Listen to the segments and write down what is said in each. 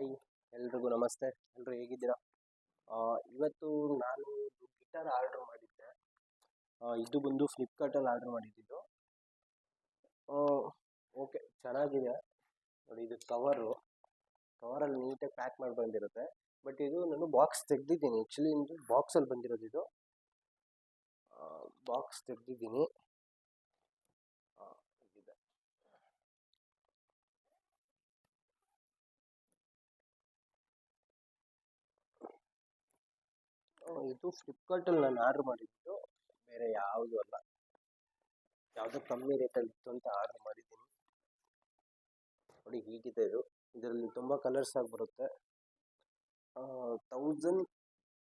Hi ಎಲ್ರಿಗೂ ನಮಸ್ತೆ. ಎಲ್ಲರೂ ಹೇಗಿದ್ದೀರಾ? ಇವತ್ತು ನಾನು ಗಿಟಾರ್ ಆರ್ಡ್ರ್ ಮಾಡಿದ್ದೆ. ಇದು ಬಂದು ಫ್ಲಿಪ್ಕಾರ್ಟಲ್ಲಿ ಆರ್ಡ್ರ್ ಮಾಡಿದ್ದಿದ್ದು ಓಕೆ, ಚೆನ್ನಾಗಿದೆ. ನೋಡಿ, ಇದು ಕವರು. ಕವರಲ್ಲಿ ನೀಟಾಗಿ ಪ್ಯಾಕ್ ಮಾಡಿ ಬಂದಿರುತ್ತೆ. ಬಟ್ ಇದು ನಾನು ಬಾಕ್ಸ್ ತೆಗೆದಿದ್ದೀನಿ. ಆ್ಯಕ್ಚುಲಿ ಇದು ಬಾಕ್ಸಲ್ಲಿ ಬಂದಿರೋದು ಇದು. ಬಾಕ್ಸ್ ತೆಗ್ದಿದ್ದೀನಿ ಆ, ಇದಿದೆ ಆ, ಇದು ಫ್ಲಿಪ್ಕಾರ್ಟಲ್ಲಿ ನಾನು ಆರ್ಡ್ರ್ ಮಾಡಿದ್ದು. ಬೇರೆ ಯಾವುದು ಅಲ್ಲ. ಯಾವುದೋ ಕಮ್ಮಿ ರೇಟಲ್ಲಿ ಇತ್ತು ಅಂತ ಆರ್ಡ್ರ್ ಮಾಡಿದ್ದೀನಿ. ನೋಡಿ ಹೀಗಿದೆ ಇದು. ಇದರಲ್ಲಿ ತುಂಬ ಕಲರ್ಸ್ ಆಗಿ ಬರುತ್ತೆ. ತೌಸಂಡ್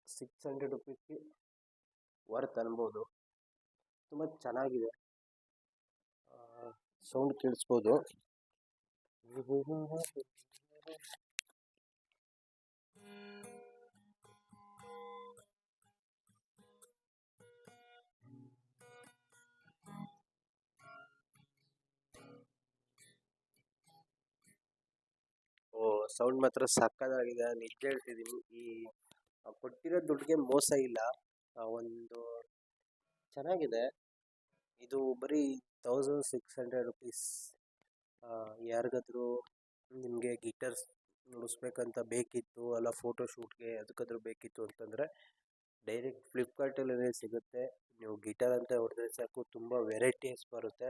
ಸಿಕ್ಸ್ ಹಂಡ್ರೆಡ್ ರುಪೀಸ್ಗೆ ವರ್ತ್ ಅನ್ಬೋದು. ತುಂಬ ಚೆನ್ನಾಗಿದೆ. ಸೌಂಡ್ ಕೇಳಿಸ್ಬೋದು. ಸೌಂಡ್ ಮಾತ್ರ ಸಕ್ಕತ್ತಾಗಿದೆ ನಿಜ ಹೇಳ್ತಿದ್ದೀನಿ ಈ ಕೊಟ್ಟಿರೋ ದುಡ್ಡಿಗೆ ಮೋಸ ಇಲ್ಲ. ಒಂದು ಚೆನ್ನಾಗಿದೆ. ಇದು ಬರೀ ತೌಸಂಡ್ ಸಿಕ್ಸ್ ಹಂಡ್ರೆಡ್ ರುಪೀಸ್ ಯಾರಿಗಾದ್ರೂ ನಿಮಗೆ ಗಿಟಾರ್ಸ್ ನುಡಿಸ್ಬೇಕಂತ ಬೇಕಿತ್ತು, ಅಲ್ಲ ಫೋಟೋ ಶೂಟ್ಗೆ ಅದಕ್ಕಾದ್ರೂ ಬೇಕಿತ್ತು ಅಂತಂದರೆ ಡೈರೆಕ್ಟ್ ಫ್ಲಿಪ್ಕಾರ್ಟಲ್ಲೇ ಸಿಗುತ್ತೆ. ನೀವು ಗಿಟಾರ್ ಅಂತ ಹೊಡೆದ್ರೆ ಸಾಕು, ತುಂಬ ವೆರೈಟೀಸ್ ಬರುತ್ತೆ.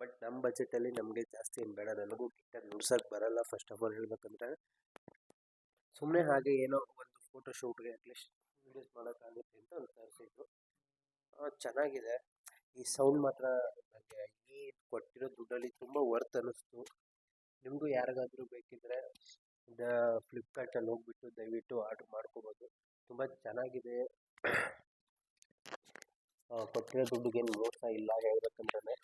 ಬಟ್ ನಮ್ಮ ಬಜೆಟಲ್ಲಿ ನಮಗೆ ಜಾಸ್ತಿ ಏನು ಬೇಡ. ನನಗೂ ಗಿಟಾರ್ ನುಡ್ಸೋಕ್ಕೆ ಬರಲ್ಲ ಫಸ್ಟ್ ಆಫ್ ಆಲ್ ಹೇಳ್ಬೇಕಂದ್ರೆ. ಸುಮ್ಮನೆ ಹಾಗೆ ಏನೋ ಒಂದು ಫೋಟೋ ಶೂಟ್ಗೆ ಅಟ್ಲೀಸ್ಟ್ ವೀಡಿಯೋಸ್ ಮಾಡೋಕ್ಕಾಗುತ್ತೆ ಅಂತ ಒಂದು ತರಿಸಿದ್ರು ಚೆನ್ನಾಗಿದೆ. ಈ ಸೌಂಡ್ ಮಾತ್ರ ನನಗೆ ಈ ಕೊಟ್ಟಿರೋ ದುಡ್ಡಲ್ಲಿ ತುಂಬ ವರ್ತ್ ಅನ್ನಿಸ್ತು. ನಿಮಗೂ ಯಾರಿಗಾದ್ರೂ ಬೇಕಿದ್ದರೆ ಫ್ಲಿಪ್ಕಾರ್ಟಲ್ಲಿ ಹೋಗ್ಬಿಟ್ಟು ದಯವಿಟ್ಟು ಆರ್ಡ್ರ್ ಮಾಡ್ಕೋಬೋದು. ತುಂಬ ಚೆನ್ನಾಗಿದೆ. ಕೊಟ್ಟಿರೋ ದುಡ್ಡಿಗೇನು ಮೋಸ ಇಲ್ಲ ಹೇಳ್ಬೇಕಂದ್ರೆ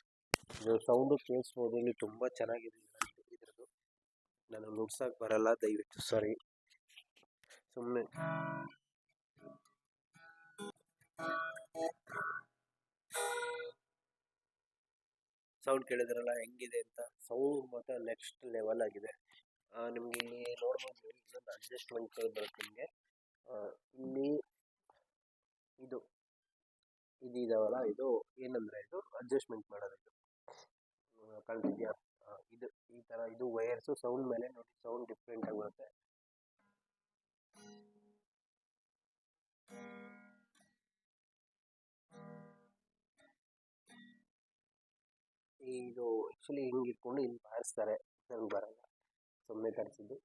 ಇದು ಸೌಂಡು ಕೇಳಿಸ್ಬೋದು ಇಲ್ಲಿ ತುಂಬ ಚೆನ್ನಾಗಿದೆ ಇದ್ರದ್ದು- ನಾನು ನುಡ್ಸಕ್ಕೆ ಬರಲ್ಲ, ದಯವಿಟ್ಟು. ಸಾರಿ ಸುಮ್ಮನೆ ಸೌಂಡ್ ಕೇಳಿದ್ರಲ್ಲ, ಹೆಂಗಿದೆ ಅಂತ. ಸೌಂಡ್ ಮಾತ್ರ ನೆಕ್ಸ್ಟ್ ಲೆವೆಲ್ ಆಗಿದೆ. ನಿಮಗೆ ಇಲ್ಲಿ ನೋಡ್ಬೋದು, ಇನ್ನೊಂದು ಅಡ್ಜಸ್ಟ್ಮೆಂಟ್ ಬರುತ್ತೆ ನಿಮಗೆ. ಇಲ್ಲಿ ಇದು ಇದು ಇದಾವಲ್ಲ ಇದು ಏನಂದರೆ ಇದು ಅಡ್ಜಸ್ಟ್ಮೆಂಟ್ ಮಾಡೋದು ಆ, ಇದು ಈ ಥರ ಇದು ವಯರ್ಸು ಸೌಂಡ್ ಮೇಲೆ ನೋಡಿ ಸೌಂಡ್ ಡಿಫ್ರೆಂಟ್ ಆಗಿ ಬರುತ್ತೆ. ಇದು ಆ್ಯಕ್ಚುಲಿ ಹಿಂಗೆ ಇಟ್ಕೊಂಡು ಇಲ್ಲಿ ಬಾರಿಸ್ತಾರೆ ನಂಗೆ ಬರಲ್ಲ. ಸುಮ್ಮನೆ ತರಿಸಿದ್ದು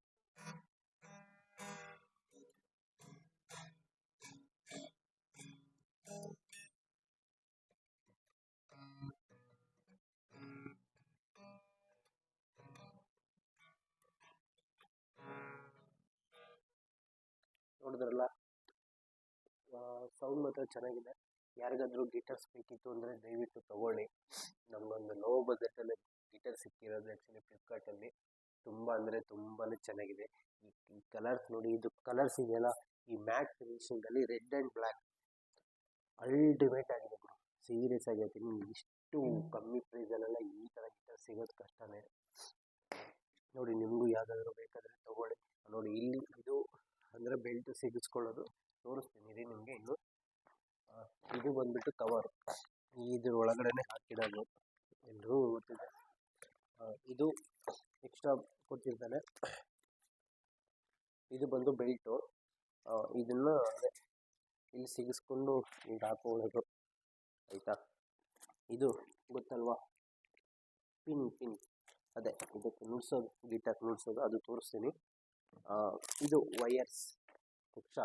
ನೋಡಿದ್ರಲ್ಲ? ಸೌಂಡ್ ಮಾತ್ರ ಚೆನ್ನಾಗಿದೆ. ಯಾರಿಗಾದರೂ ಗಿಟಾರ್ಸ್ ಬೇಕಿತ್ತು ಅಂದರೆ ದಯವಿಟ್ಟು ತೊಗೊಳ್ಳಿ. ನಮಗೊಂದು ಲೋ ಬಜೆಟಲ್ಲಿ ಗಿಟರ್ ಸಿಕ್ಕಿರೋದು ಆ್ಯಕ್ಚುಲಿ ಫ್ಲಿಪ್ಕಾರ್ಟಲ್ಲಿ ತುಂಬ ಅಂದರೆ ತುಂಬಾ ಚೆನ್ನಾಗಿದೆ. ಈ ಈ ಕಲರ್ಸ್ ನೋಡಿ ಇದು ಕಲರ್ಸ್ ಇದೆಯಲ್ಲ? ಈ ಮ್ಯಾಟ್ ಫಿನಿಷಿಂಗಲ್ಲಿ ರೆಡ್ ಆ್ಯಂಡ್ ಬ್ಲ್ಯಾಕ್ ಅಲ್ಟಿಮೇಟ್ ಆಗಿದೆ ಗುರು ಸೀರಿಯಸ್ ಆಗಿ ಹೇಳ್ತೀನಿ. ಇಷ್ಟು ಕಮ್ಮಿ ಪ್ರೈಸಲ್ಲೆಲ್ಲ ಈ ಥರ ಗಿಟರ್ ಸಿಗೋದು ಕಷ್ಟನೇ. ನೋಡಿ ನಿಮಗೂ ಯಾವುದಾದ್ರೂ ಬೇಕಾದರೆ ತೊಗೊಳ್ಳಿ. ನೋಡಿ ಇಲ್ಲಿ ಇದು ಅಂದರೆ ಬೆಲ್ಟ್ ಸಿಗಿಸ್ಕೊಳ್ಳೋದು. ತೋರಿಸ್ತೀನಿ ರೀ ನಿಮಗೆ ಇನ್ನು. ಇದು ಬಂದ್ಬಿಟ್ಟು ಕವರ್. ಇದ್ರ ಒಳಗಡೆನೆ ಹಾಕಿಡೋದು. ಎಲ್ಲರೂ ಗೊತ್ತಿದೆ ಇದು ಎಕ್ಸ್ಟ್ರಾ ಕೊಟ್ಟಿರ್ತಾನೆ. ಇದು ಬಂದು ಬೆಲ್ಟು. ಇದನ್ನು ಇಲ್ಲಿ ಸಿಗಿಸ್ಕೊಂಡು ಈಗ ಹಾಕೊಳ್ಳೋದು. ಆಯಿತಾ? ಇದು ಗೊತ್ತಲ್ವಾ? Pin pin. ಅದೇ, ಇದಕ್ಕೆ ನುಡ್ಸೋದು ಗಿಟಾರ್ ನುಡ್ಸೋದು, ಅದು ತೋರಿಸ್ತೀನಿ. ಇದು ವಯರ್ಸ್, ಪುಕ್ಷ.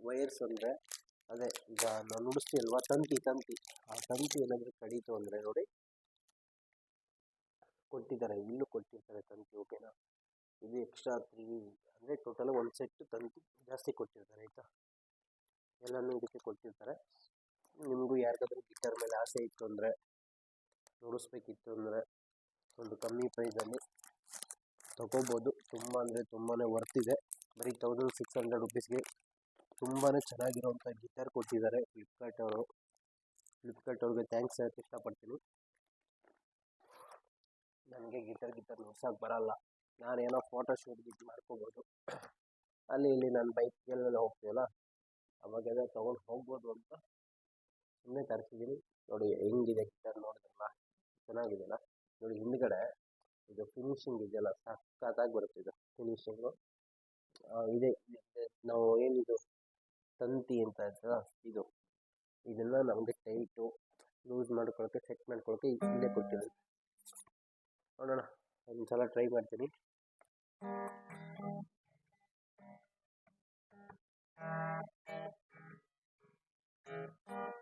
ವಯರ್ಸ್ ಅಂದರೆ, ಅದೇ, ಈಗ ನಾವು ನುಡಿಸ್ತೀವಲ್ವಾ ತಂತಿ ತಂತಿ. ಆ ತಂತಿ ಏನಾದರೂ ಕಡೀತು ಅಂದರೆ ನೋಡಿ, ಕೊಟ್ಟಿದ್ದಾರೆ ಇಲ್ಲೂ ಕೊಟ್ಟಿರ್ತಾರೆ ತಂತಿ ಓಕೆನಾ ಇದು ಎಕ್ಸ್ಟ್ರಾ ತ್ರೀ ಅಂದರೆ ಟೋಟಲ್ ಒಂದು ಸೆಟ್ ತಂತಿ ಜಾಸ್ತಿ ಕೊಟ್ಟಿರ್ತಾರೆ, ಆಯಿತಾ? ಎಲ್ಲನೂ ಇದಕ್ಕೆ ಕೊಟ್ಟಿರ್ತಾರೆ. ನಿಮಗೂ ಯಾರಿಗಾದ್ರೂ ಗಿಟಾರ್ ಮೇಲೆ ಆಸೆ ಇತ್ತು ಅಂದರೆ, ನುಡಿಸ್ಬೇಕಿತ್ತು ಅಂದರೆ, ಒಂದು ಕಮ್ಮಿ ಪ್ರೈಸಲ್ಲಿ ತಗೋಬೋದು. ತುಂಬ ಅಂದರೆ ತುಂಬಾ ವರ್ತ್ ಇದೆ. ಬರೀ ತೌಸಂಡ್ ಸಿಕ್ಸ್ ಹಂಡ್ರೆಡ್ ರುಪೀಸ್ಗೆ ತುಂಬಾ ಚೆನ್ನಾಗಿರೋವಂಥ ಗಿಟಾರ್ ಕೊಟ್ಟಿದ್ದಾರೆ ಫ್ಲಿಪ್ಕಾರ್ಟ್ ಅವರು. ಫ್ಲಿಪ್ಕಾರ್ಟ್ ಅವ್ರಿಗೆ ಥ್ಯಾಂಕ್ಸ್ ಹೇಳಕ್ಕೆ ಇಷ್ಟಪಡ್ತೀನಿ. ನನಗೆ ಗಿಟಾರ್ ಗಿಟಾರ್ ನೋಡ್ಸೋಕೆ ಬರಲ್ಲ. ನಾನೇನೋ ಫೋಟೋ ಶೂಟ್ ಗಿಟ್ ಮಾಡ್ಕೋಬೋದು. ಅಲ್ಲಿ ಇಲ್ಲಿ ನಾನು ಬೈಕ್ಗೆಲ್ಲ ಹೋಗ್ತೀವಲ್ಲ ಅವಾಗೆಲ್ಲ ತೊಗೊಂಡು ಹೋಗ್ಬೋದು ಅಂತ ಸುಮ್ಮನೆ ತರಿಸಿದ್ದೀನಿ ನೋಡಿ ಹೆಂಗಿದೆ ಗಿಟಾರ್ ನೋಡಿದ್ರಲ್ಲ? ಚೆನ್ನಾಗಿದೆಯಲ್ಲ ನೋಡಿ ಹಿಂದ್ಗಡೆ ಇದು ಫಿನಿಶಿಂಗ್ ಇದೆಯಲ್ಲ? ಸಖತ್ತಾಗಿ ಬರುತ್ತೆ ಇದು ಫಿನಿಶಿಂಗು ಇದೆ ನಾವು ಏನಿದು? ತಂತಿ ಅಂತ ಇರ್ತಲ್ಲ ಇದು. ಇದನ್ನು ನಮಗೆ ಟೈಟು. ಲೂಸ್ ಮಾಡ್ಕೊಳ್ಳೋಕ್ಕೆ ಸೆಟ್ ಮಾಡ್ಕೊಳ್ಳೋಕ್ಕೆ ಇಲ್ಲೇ ಕೊಟ್ಟಿರೋದು ನೋಡೋಣ ಒಂದು ಸಲ ಟ್ರೈ ಮಾಡ್ತೀನಿ. ನೋಡಿದ್ರಲ್ಲ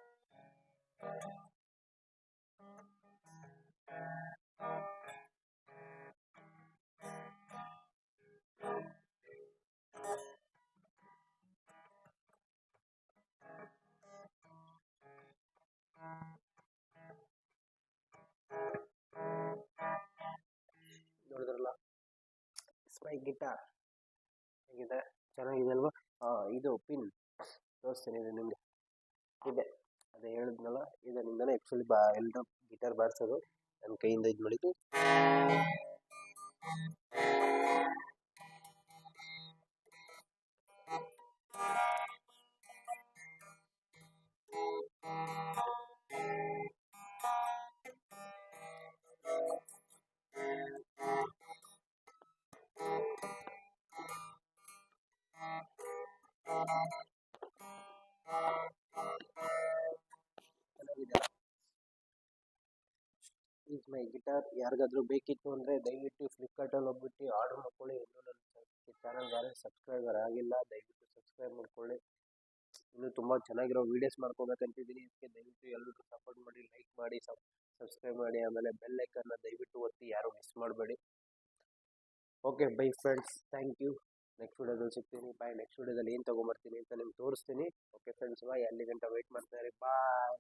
ಸ್ಪೈ ಗಿಟಾರ್. ಹೇಗಿದೆ? ಚೆನ್ನಾಗಿದೆ ಅಲ್ವಾ ಇದು ಪಿನ್. ತೋರಿಸ್ತೀನಿ, ಇದು ನಿಮಗೆ. ಇದೆ. ಅದೇ ಹೇಳಿದ್ನಲ್ಲ, ಇದರಿಂದನೇ ಆ್ಯಕ್ಚುಲಿ ಬಾ ಎಲ್ಲರೂ ಗಿಟಾರ್ ಬಾರಿಸೋದು, ನನ್ನ ಕೈಯಿಂದ ಇದು ಮಾಡಿದ್ದು ಈಸ್ ಮೈ ಗಿಟಾರ್ ಯಾರಿಗಾದ್ರೂ ಬೇಕಿತ್ತು ಅಂದರೆ ದಯವಿಟ್ಟು ಫ್ಲಿಪ್ಕಾರ್ಟಲ್ಲಿ ಹೋಗ್ಬಿಟ್ಟು ಆರ್ಡರ್ ಮಾಡ್ಕೊಳ್ಳಿ. ಇನ್ನೂ ನನ್ನ ಚಾನಲ್ಗೆ ಯಾರು ಸಬ್ಸ್ಕ್ರೈಬರ್ ಆಗಿಲ್ಲ, ದಯವಿಟ್ಟು ಸಬ್ಸ್ಕ್ರೈಬ್ ಮಾಡ್ಕೊಳ್ಳಿ. ಇನ್ನೂ ತುಂಬ ಚೆನ್ನಾಗಿರೋ ವೀಡಿಯೋಸ್ ಮಾಡ್ಕೋಬೇಕಂತಿದ್ದೀನಿ. ಅದಕ್ಕೆ ದಯವಿಟ್ಟು ಎಲ್ಲರೂ ಸಪೋರ್ಟ್ ಮಾಡಿ ಲೈಕ್ ಮಾಡಿ ಸಬ್ ಸಬ್ಸ್ಕ್ರೈಬ್ ಮಾಡಿ. ಆಮೇಲೆ ಬೆಲ್ ಐಕನ್ನ ದಯವಿಟ್ಟು ಒತ್ತಿ ಯಾರೂ ಮಿಸ್ ಮಾಡಬೇಡಿ. Okay bye friends thank you next ವಿಡಿಯೋದಲ್ಲಿ ಸಿಗ್ತೀನಿ. ಬಾಯ್ ನೆಕ್ಸ್ಟ್ ವಿಡಿಯೋದಲ್ಲಿ ಏನು ತೊಗೊಂಬರ್ತೀನಿ ಅಂತ ನಿಮ್ಗೆ ತೋರಿಸ್ತೀನಿ. ಓಕೆ ಫ್ರೆಂಡ್ಸ್ ಬಾಯ್ ಅಲ್ಲಿ ಗಂಟ ವೆಯ್ಟ್ ಮಾಡ್ತಾರೆ ಬಾಯ್